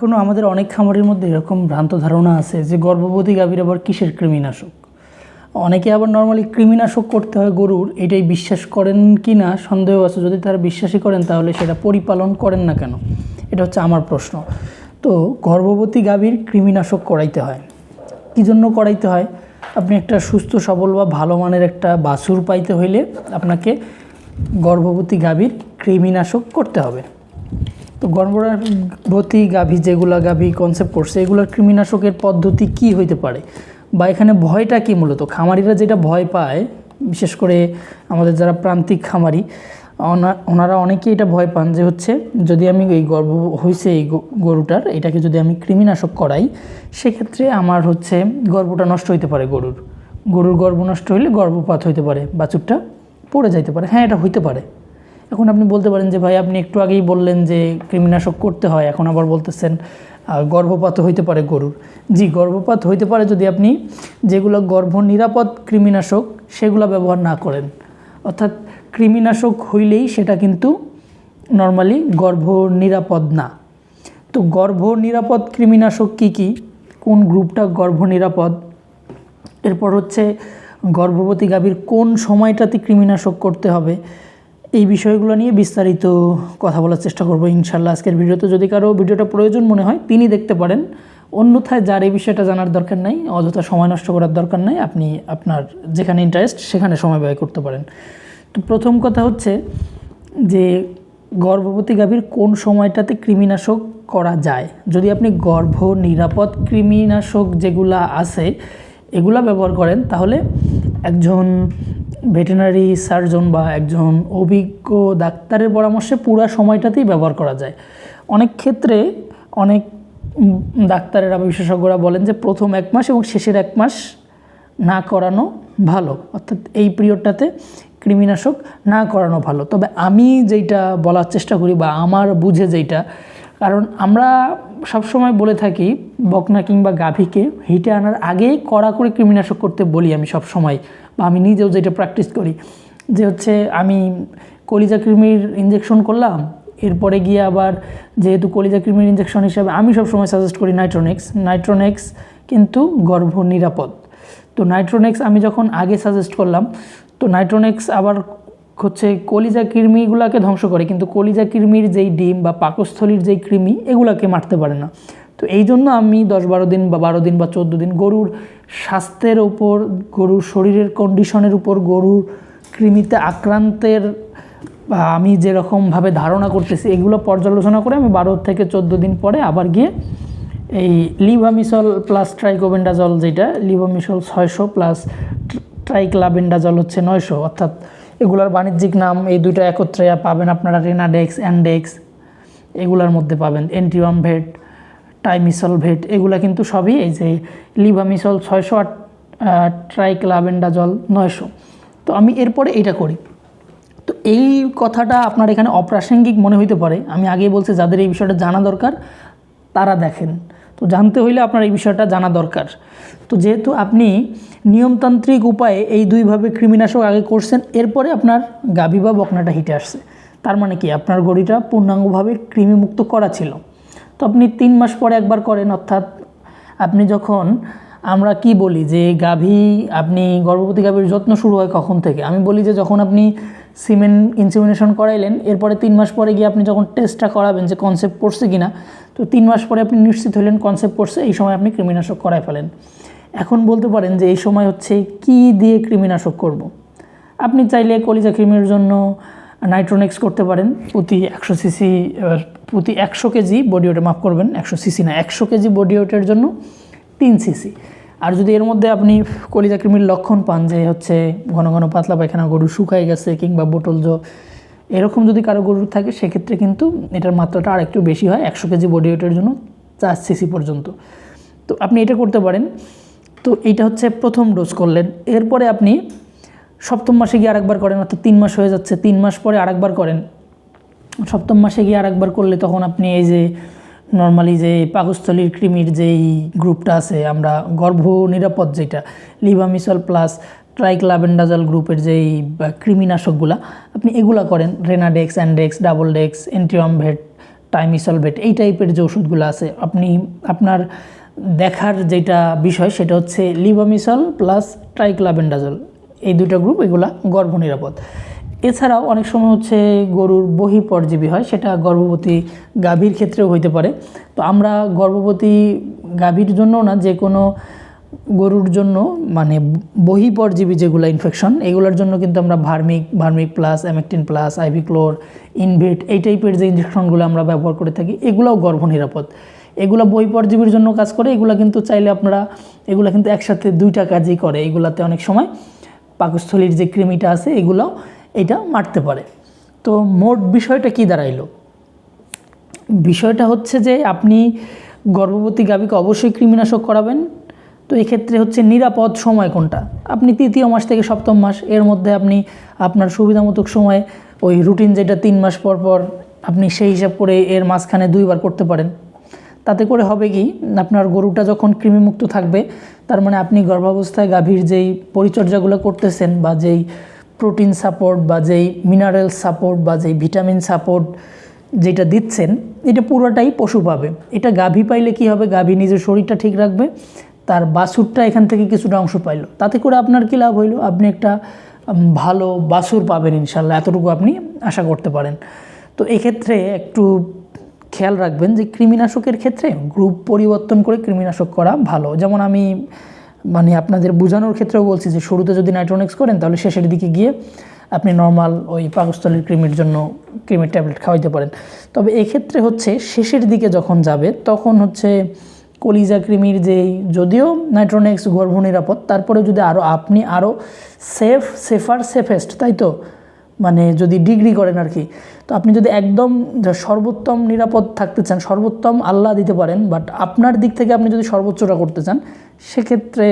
এখনও আমাদের অনেক খামারের মধ্যে এরকম ভ্রান্ত ধারণা আছে যে গর্ভবতী গাভীর আবার কিসের কৃমিনাশক? অনেকে আবার নর্মালি কৃমিনাশক করতে হয় গরুর, এটাই বিশ্বাস করেন কি না সন্দেহ আছে। যদি তারা বিশ্বাসই করেন, তাহলে সেটা পরিপালন করেন না কেন? এটা হচ্ছে আমার প্রশ্ন। তো গর্ভবতী গাভীর কৃমিনাশক করাইতে হয়। কী জন্য করাইতে হয়? আপনি একটা সুস্থ, সবল বা ভালো মানের একটা বাছুর পাইতে হইলে আপনাকে গর্ভবতী গাভীর কৃমিনাশক করতে হবে। তো গর্ভবতী গাভী যেগুলা গাভী কনসেপ্ট করছে, এগুলোর কৃমিনাশকের পদ্ধতি কি হইতে পারে? বা এখানে ভয়টা কি মূলত? খামারিরা যেটা ভয় পায়, বিশেষ করে আমাদের যারা প্রান্তিক খামারি ওনা- ওনারা অনেকেই এটা ভয় পান যে হচ্ছে যদি আমি এই গর্ভ হয়েছে এই গরুটার, এটাকে যদি আমি কৃমিনাশক করাই, সেক্ষেত্রে আমার হচ্ছে গর্ভটা নষ্ট হইতে পারে গরুর। গরুর গর্ভ নষ্ট হইলে গর্ভপাত হইতে পারে বাছুরটা পড়ে যাইতে পারে। হ্যাঁ এটা হইতে পারে। এখন আপনি বলতে পারেন যে, ভাই, আপনি একটু আগেই বললেন যে, কৃমিনাশক করতে হয়, এখন আবার বলতেছেন গর্ভপাত হইতে পারে গরুর। জি, গর্ভপাত হইতে পারে যদি আপনি যেগুলো গর্ভ নিরাপদ কৃমিনাশক, সেগুলো ব্যবহার না করেন। অর্থাৎ কৃমিনাশক হইলেই সেটা কিন্তু নর্মালি গর্ভ নিরাপদ না। তো গর্ভ নিরাপদ কৃমিনাশক কি কি? কোন গ্রুপটা গর্ভ নিরাপদ এরপর হচ্ছে গর্ভবতী গাভীর কোন সময়টাতে কৃমিনাশক করতে হবে? এই বিষয়গুলো নিয়ে বিস্তারিত কথা বলার চেষ্টা করব ইনশাল্লাহ আজকের ভিডিওতে। যদি কারও ভিডিওটা প্রয়োজন মনে হয়, তিনি দেখতে পারেন। অন্যথায় যার এই বিষয়টা জানার দরকার নাই, অযথা সময় নষ্ট করার দরকার নাই, আপনি আপনার যেখানে ইন্টারেস্ট সেখানে সময় ব্যয় করতে পারেন। তো প্রথম কথা হচ্ছে যে, গর্ভবতী গাভীর কোন সময়টাতে কৃমিনাশক করা যায়? যদি আপনি গর্ভ নিরাপদ কৃমিনাশক যেগুলা আছে, এগুলা ব্যবহার করেন, তাহলে একজন ভেটেরিনারি সার্জন বা একজন অভিজ্ঞ ডাক্তারের পরামর্শে পুরো সময়টাতেই ব্যবহার করা যায়। অনেক ক্ষেত্রে অনেক ডাক্তারেরা বিশেষজ্ঞরা বলেন যে প্রথম এক মাস এবং শেষের এক মাস না করানো ভালো। অর্থাৎ এই পিরিয়ডটাতে কৃমিনাশক না করানো ভালো। তবে আমি যেইটা বলার চেষ্টা করি বা আমার বুঝে যেইটা কারণ আমরা সবসময় বলে থাকি, বকনা কিংবা গাভীকে হিটে আনার আগেই কড়া করে কৃমিনাশক করতে বলি আমি সব সময়, বা আমি নিজেও যেটা প্র্যাকটিস করি। যে হচ্ছে আমি কলিজা কৃমির ইঞ্জেকশন করলাম, এরপরে গিয়ে আবার যেহেতু কলিজা কৃমির ইঞ্জেকশন হিসাবে আমি সবসময় সাজেস্ট করি নাইট্রোনেক্স নাইট্রোনেক্স কিন্তু গর্ভ নিরাপদ তো নাইট্রোনেক্স আমি যখন আগে সাজেস্ট করলাম, তো নাইট্রোনেক্স আবার হচ্ছে কলিজা কৃমিগুলোকে ধ্বংস করে, কিন্তু কলিজা কৃমির যেই ডিম বা পাকস্থলীর যেই কৃমি, এগুলাকে মারতে পারে না। তো এই জন্য আমি দশ বারো দিন বা বারো দিন বা চোদ্দ দিন গরুর স্বাস্থ্যের উপর গরুর শরীরের কন্ডিশনের উপর গরুর কৃমিতে আক্রান্তের আমি যেরকমভাবে ধারণা করতেছি, এগুলো পর্যালোচনা করে আমি বারো থেকে চোদ্দ দিন পরে আবার গিয়ে এই লিভামিসল প্লাস ট্রাইকোবেন্ডাজল যেটা, লিভামিসল ছয়শো প্লাস ট্রাইক্লাবেন্ডাজল হচ্ছে নয়শো, অর্থাৎ এগুলার বাণিজ্যিক নাম এই দুটো একত্রে পাবেন আপনারা রেনাডেক্স অ্যান্ডেক্স এগুলার মধ্যে পাবেন। এন্টিওয়াম ভেট টাইমিসল ভেট এগুলা কিন্তু সবই এই যে লিভামিসল ছয়শো আর ট্রাইক্লাবেন্ডাজল নয়শো। তো আমি এরপরে এইটা করি। তো এই কথাটা আপনার এখানে অপ্রাসঙ্গিক মনে হইতে পারে। আমি আগেই বলছি, যাদের এই বিষয়টা জানা দরকার, তারা দেখেন। তো জানতে হইলে আপনার এই বিষয়টা জানা দরকার। তো যেহেতু আপনি নিয়মতান্ত্রিক উপায়ে এই দুইভাবে কৃমিনাশক আগে করছেন, এরপরে আপনার গাভী বা বকনাটা হিটে আসছে। তার মানে কি? আপনার গড়িটা পূর্ণাঙ্গভাবে কৃমিমুক্ত করা ছিল। তো আপনি তিন মাস পরে একবার করেন, অর্থাৎ আপনি যখন আমরা কি বলি যে গাভী, আপনি গর্ভবতী গাভীর যত্ন শুরু হয় কখন থেকে আমি বলি যে যখন আপনি সিমেন্ট ইনসিমিনেশন করাইলেন, এরপরে তিন মাস পরে গিয়ে আপনি যখন টেস্টটা করাবেন যে কনসেপ্ট পড়ছে কি না তো তিন মাস পরে আপনি নিশ্চিত হলেন কনসেপ্ট পড়ছে, এই সময় আপনি কৃমিনাশক করাই ফেলেন এখন বলতে পারেন যে এই সময় হচ্ছে কি দিয়ে কৃমিনাশক করব। আপনি চাইলে কলিজা কৃমির জন্য নাইট্রোনেক্স করতে পারেন, প্রতি একশো সিসি প্রতি একশো কেজি বডি ওয়েটে মাফ করবেন, একশো সিসি না, একশো কেজি বডি ওয়েটের জন্য তিন সিসি। আর যদি এর মধ্যে আপনি কলিজা কৃমির লক্ষণ পান যে হচ্ছে ঘন ঘন পাতলা পায়খানা, গরু শুকায় গেছে কিংবা বোটল জ এরকম যদি কারও গরুর থাকে, সেক্ষেত্রে কিন্তু এটার মাত্রাটা আর একটু বেশি হয়, একশো কেজি বডি ওয়েটের জন্য চার সিসি পর্যন্ত। তো আপনি এটা করতে পারেন। তো এইটা হচ্ছে প্রথম ডোজ করলেন। এরপরে আপনি সপ্তম মাসে গিয়ে আরেকবার করেন, অর্থাৎ তিন মাস হয়ে যাচ্ছে, তিন মাস পরে আরেকবার করেন। সপ্তম মাসে গিয়ে আরেকবার করলে তখন আপনি এই যে নর্মালি যে পাকস্থলীর কৃমির যেই গ্রুপটা আছে, আমরা গর্ভ নিরাপদ যেটা লিভামিসল প্লাস ট্রাইক্লাবেন্ডাজল গ্রুপের যেই কৃমিনাশকগুলা, আপনি এগুলা করেন। রেনাডেক্স অ্যান্ডেক্স ডাবল ডেক্স এন্টিওয়ামভেট টাইমিসলভেট এই টাইপের যে ওষুধগুলো আছে, আপনি আপনার দেখার যেটা বিষয় সেটা হচ্ছে লিবামিসল প্লাস ট্রাইক্লাবেন্ডাজল এই দুটো গ্রুপ এগুলা গর্ভ নিরাপদ এছাড়াও অনেক সময় হচ্ছে গরুর বহি পরজীবী হয়, সেটা গর্ভবতী গাভীর ক্ষেত্রেও হইতে পারে। তো আমরা গর্ভবতী গাভীর জন্য না, যে কোনো গরুর জন্য মানে বহি পরজীবী যেগুলো ইনফেকশন এগুলোর জন্য কিন্তু আমরা ভার্মিক ভার্মিক প্লাস অ্যামেকটিন প্লাস আইভিক্লোর ইনভেট এই টাইপের যে ইঞ্জেকশনগুলো আমরা ব্যবহার করে থাকি, এগুলোও গর্ভ নিরাপদ এগুলো বই পরজীবীর জন্য কাজ করে, এগুলো কিন্তু চাইলে আপনারা, এগুলো কিন্তু একসাথে দুইটা কাজই করে। এগুলাতে অনেক সময় পাকস্থলীর যে কৃমিটা আছে এগুলো এটা মারতে পারে। তো মোট বিষয়টা কি দাঁড়াইলো? বিষয়টা হচ্ছে যে আপনি গর্ভবতী গাভীকে অবশ্যই কৃমিনাশক করাবেন। তো এক্ষেত্রে হচ্ছে নিরাপদ সময় কোনটা? আপনি তৃতীয় মাস থেকে সপ্তম মাস, এর মধ্যে আপনি আপনার সুবিধামতো সময় ওই রুটিন যেটা তিন মাস পর পর আপনি সেই হিসাব করে এর মাঝখানে দুইবার করতে পারেন। তাতে করে হবে কি, আপনার গরুটা যখন কৃমিমুক্ত থাকবে, তার মানে আপনি গর্ভাবস্থায় গাভীর যেই পরিচর্যাগুলো করতেছেন বা যেই প্রোটিন সাপোর্ট বা যেই মিনারেল সাপোর্ট বা যেই ভিটামিন সাপোর্ট যেটা দিচ্ছেন, এটা পুরোটাই পশু পাবে। এটা গাভী পাইলে কি হবে? গাভী নিজের শরীরটা ঠিক রাখবে, তার বাছুরটা এখান থেকে কিছুটা অংশ পাইলো। তাতে করে আপনার কী লাভ হইল? আপনি একটা ভালো বাছুর পাবেন ইনশাল্লাহ, এতটুকু আপনি আশা করতে পারেন। তো এক্ষেত্রে একটু খেয়াল রাখবেন যে কৃমিনাশকের ক্ষেত্রে গ্রুপ পরিবর্তন করে কৃমিনাশক করা ভালো। যেমন আমি মানে আপনাদের বোঝানোর ক্ষেত্রেও বলছি যে শুরুতে যদি নাইট্রোনিক্স করেন, তাহলে শেষের দিকে গিয়ে আপনি নর্মাল ওই পাকস্থলীর কৃমির জন্য ক্রিমের ট্যাবলেট খাওয়াইতে পারেন। তবে এক্ষেত্রে হচ্ছে শেষের দিকে যখন যাবে, তখন হচ্ছে কলিজা ক্রিমির যেই, যদিও নাইট্রোনেক্স গর্ভ নিরাপদ তারপরে যদি আরও আপনি আরও সেফ, সেফার, সেফেস্ট, তাই তো? মানে যদি ডিগ্রি করেন আর কি তো আপনি যদি একদম সর্বোত্তম নিরাপদ থাকতে চান, সর্বোত্তম আল্লাহ দিতে পারেন বাট আপনার দিক থেকে আপনি যদি সর্বোচ্চটা করতে চান, সেক্ষেত্রে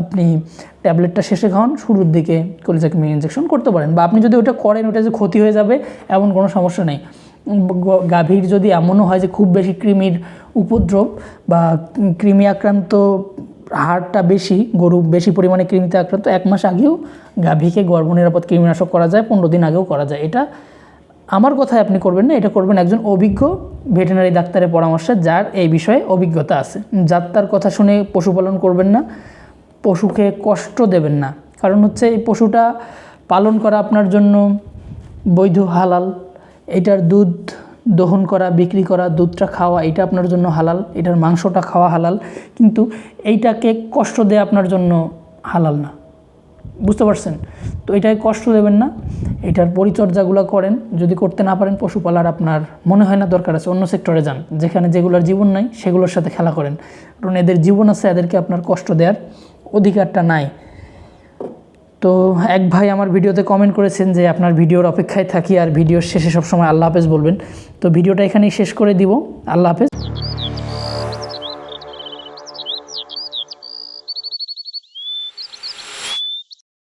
আপনি ট্যাবলেটটা শেষে খাওয়ান, শুরুর দিকে কলিজা কৃমি ইঞ্জেকশন করতে পারেন, বা আপনি যদি ওটা করেন, ওটা যে ক্ষতি হয়ে যাবে, এমন কোনো সমস্যা নেই। গাভীর যদি এমনও হয় যে খুব বেশি কৃমির উপদ্রব বা কৃমি আক্রান্ত হাড়টা বেশি, গরু বেশি পরিমাণে কৃমিতে আক্রান্ত, এক মাস আগেও গাভীকে গর্ভ নিরাপদ কৃমিনাশক করা যায়, পনেরো দিন আগেও করা যায়। এটা আমার কথায় আপনি করবেন না, এটা করবেন একজন অভিজ্ঞ ভেটেনারি ডাক্তারের পরামর্শে যার এই বিষয়ে অভিজ্ঞতা আছে। যাত্রার কথা শুনে পশুপালন করবেন না, পশুকে কষ্ট দেবেন না। কারণ হচ্ছে এই পশুটা পালন করা আপনার জন্য বৈধ, হালাল, এটার দুধ দহন করা, বিক্রি করা, দুধটা খাওয়া, এটা আপনার জন্য হালাল, এটার মাংসটা খাওয়া হালাল, কিন্তু এইটাকে কষ্ট দেয়া আপনার জন্য হালাল না। বুঝতে পারছেন? তো এটায় কষ্ট দেবেন না, এটার পরিচর্যাগুলো করেন, যদি করতে না পারেন পশুপালার আপনার মনে হয় না দরকার আছে, অন্য সেক্টরে যান, যেখানে যেগুলোর জীবন নাই সেগুলোর সাথে খেলা করেন। কারণ এদের জীবন আছে, এদেরকে আপনার কষ্ট দেওয়ার অধিকারটা নাই। তো এক ভাই আমার ভিডিওতে কমেন্ট করেছেন যে আপনার ভিডিওর অপেক্ষায় থাকি আর ভিডিওর শেষে সবসময় আল্লাহ হাফেজ বলবেন। তো ভিডিওটা এখানেই শেষ করে দিব। আল্লাহ হাফেজ।